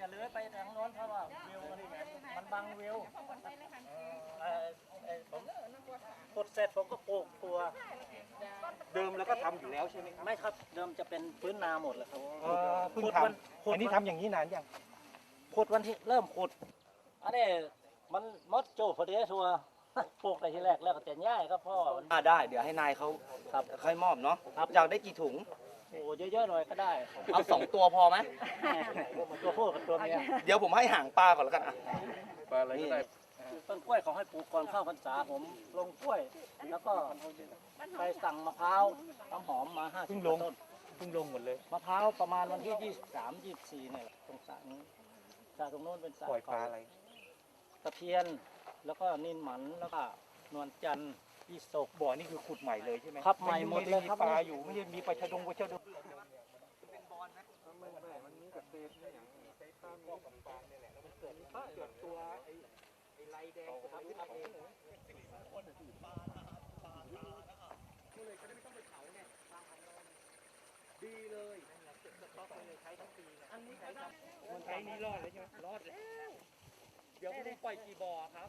จะเลื้อยไปทางโน้นเพราะว่าวิวมันมันบังวิวเอ่อเอ่อผมขุดเสร็จผมก็ปลูกตัวเดิมแล้วก็ทำอยู่แล้วใช่ไหมครับไม่ครับเดิมจะเป็นพื้นนาหมดเลยครับเออเพิ่งขุดทวันขุำดอันนี้วัทำอย่างนี้นานยังขุดวันที่เริ่มขุดอันนี้มันมดโจพอดีทัวปลูกในที่แรกแล้วก็แต่ง่ายครับพ่อมัน อ่าได้ เดี๋ยวให้นายเขาครับค่อยมอบเนาะครับ อยากได้กี่ถุง โอ้เยอะๆหน่อยก็ได้เอาสองตัวพอไหมตัวผู้กับตัวเมียเดี๋ยวผมให้ห่างปลาก่อนแล้วกันอะปลาอะไรก็ได้ต้นกล้วยเขาให้ปลูกก่อนเข้าพรรษาผมลงกล้วย แล้วก็ไปสั่งมะพร้าวน้ำหอมมาห้าสิบต้นเพิ่งลงหมดเลยมะพร้าวประมาณวันที่ยี่สิบสามยี่สิบสี่เนี่ยแหละตรงสระนี้สระตรงโน้นเป็นสระปล่อยปลาอะไรตะเพียนแล้วก็นินหมันแล้วก็นวลจันทร์ ยี่สกบ่อนี่คือขุดใหม่เลยใช่ไหมครับใหม่หมดเลยครับไมีปลาอยู่ไม่ใช่มีปลาชะดงปลาชะดงมันใช้นี้รอดเลยใช่ไหมรอดเลยเดี๋ยวคุณปล่อยกี่บ่อครับ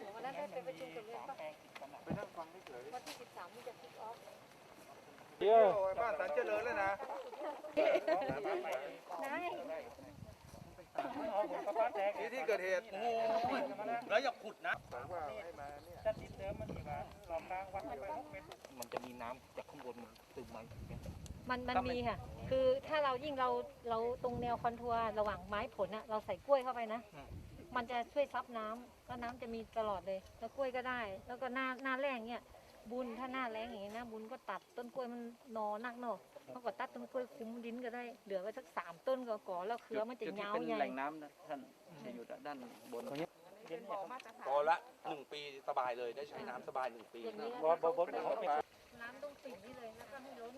ได้ไปประชุมกับเรียนปะไปนั่งฟังเฉยวันที่ 13นี่จะคิกออฟเดี๋ยวบ้านสันเจริญแล้วนะนายที่ที่เกิดเหตุโอ้ยแล้วอย่าขุดนะจะติดเดิมมันกี่บาทสองครั้งวัดไปหกเมตรมันจะมีน้ำจากข้างบนมันซึมมาอย่างเงี้ยมันมันมีค่ะ คือถ้าเรายิ่งเราเราตรงแนวคอนทัวร์ระหว่างไม้ผลอะเราใส่กล้วยเข้าไปนะ มันจะช่วยซับน้ำก็น้ำจะมีตลอดเลย แล้วกล้วยก็ได้ แล้วก็หน้าหน้าแรงเนี่ยบุญถ้าหน้าแรงอย่างนี้นะบุญก็ตัดต้นกล้วยมันนอนักเนาะเขาก็ตัดต้นกล้วยคุ้มดินก็ได้เหลือไว้สักสามต้นก็ก่อแล้วเครือมันจะจุดที่ยาวเป็นใหญ่ แหล่งน้ำนะท่านจะอยู่ด้านบนพอละหนึ่งปีสบายเลยได้ใช้น้ำสบายหนึ่งปีอย่างนี้ บอบอบอน้ำต้องปิดนี่เลยแล้วก็ให้ล้น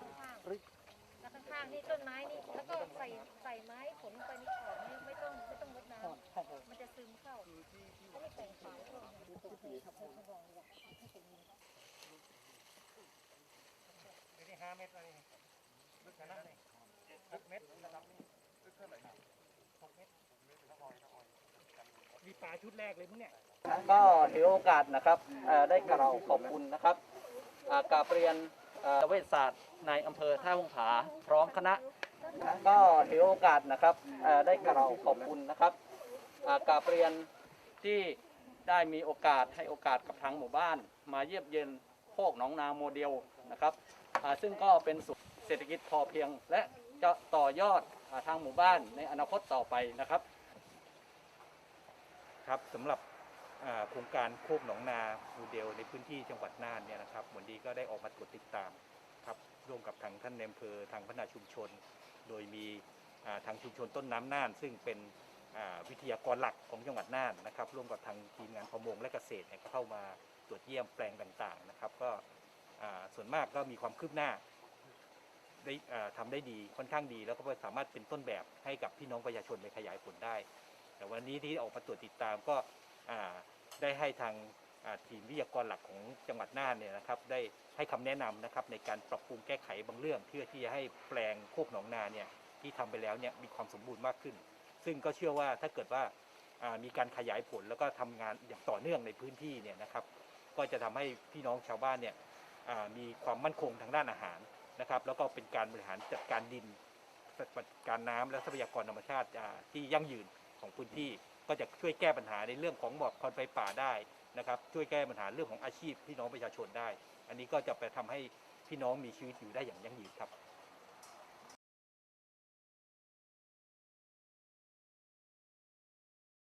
ข้างๆแล้วข้างๆนี่ต้นไม้นี่แล้วก็ใส่ใส่ไม้ผลลงไปในขอบนี่ไม่ต้องไม่ต้องรดน้ำมันจะซึมเข้าไม่ได้แต่งฝาเข้าที่ห้าเมตรอะไรนี่ลึกขนาดไหนหกเมตรระดับนี้ลึกเท่าไหร่หกเมตรมีปลาชุดแรกเลยมั้งเนี่ยก็ถือโอกาสนะครับได้กล่าวขอบคุณนะครับกาบเรียนเวชศาสตร์ในอำเภอท่าหงผาพร้อมคณะ ก็ถือโอกาสนะครับได้กล่าวขอบคุณนะครับกาบเรียนที่ ได้มีโอกาสให้โอกาสกับทางหมู่บ้าน มาเยียมเยียนโคกหนองนาโมเดลนะครับซึ่งก็เป็นศูนย์เศรษฐกิจพอเพียง และจะต่อยอดทางหมู่บ้านในอนาคตต่อไปนะครับครับสำหรับโครงการโคกหนองนาโมเดลในพื้นที่จังหวัดน่านเนี่ยนะครับวันนี้ก็ได้ออกมาตรวจติดตามครับร่วมกับทางท่านในอำเภอทางพัฒนาชุมชน โดยมีทางชุมชนต้นน้ำน่าน ซึ่งเป็น วิทยากรหลักของจังหวัดน่านนะครับ ร่วมกับทางทีมงานประมงและเกษตรเนี่ยก็เข้ามาตรวจเยี่ยมแปลงต่างๆนะครับ ก็ส่วนมากก็มีความคืบหน้าได้อ่าทำได้ดีค่อนข้างดี แล้วก็สามารถเป็นต้นแบบให้กับพี่น้องประชาชนไปขยายผลได้ แต่วันนี้ที่ออกมาตรวจติดตามก็ได้ให้ทางทีมวิทยากรหลักของจังหวัดน่านเนี่ยนะครับ ได้ให้คำแนะนำนะครับในการปรับปรุงแก้ไขบางเรื่อง เพื่อที่จะให้แปลงโคกหนองนาเนี่ยที่ทำไปแล้วเนี่ยมีความสมบูรณ์มากขึ้น ซึ่งก็เชื่อว่าถ้าเกิดว่ามีการขยายผลแล้วก็ทำงานอย่างต่อเนื่องในพื้นที่เนี่ยนะครับ ก็จะทำให้พี่น้องชาวบ้านเนี่ยมีความมั่นคงทางด้านอาหารนะครับ แล้วก็เป็นการบริหารจัดการดินจัดการน้ำและทรัพยากรธรรมชาติที่ยั่งยืนของพื้นที่ ก็จะช่วยแก้ปัญหาในเรื่องของหมอกควันไฟป่าได้นะครับ ช่วยแก้ปัญหาเรื่องของอาชีพพี่น้องประชาชนได้ อันนี้ก็จะไปทำให้พี่น้องมีชีวิตอยู่ได้อย่างยั่งยืนครับ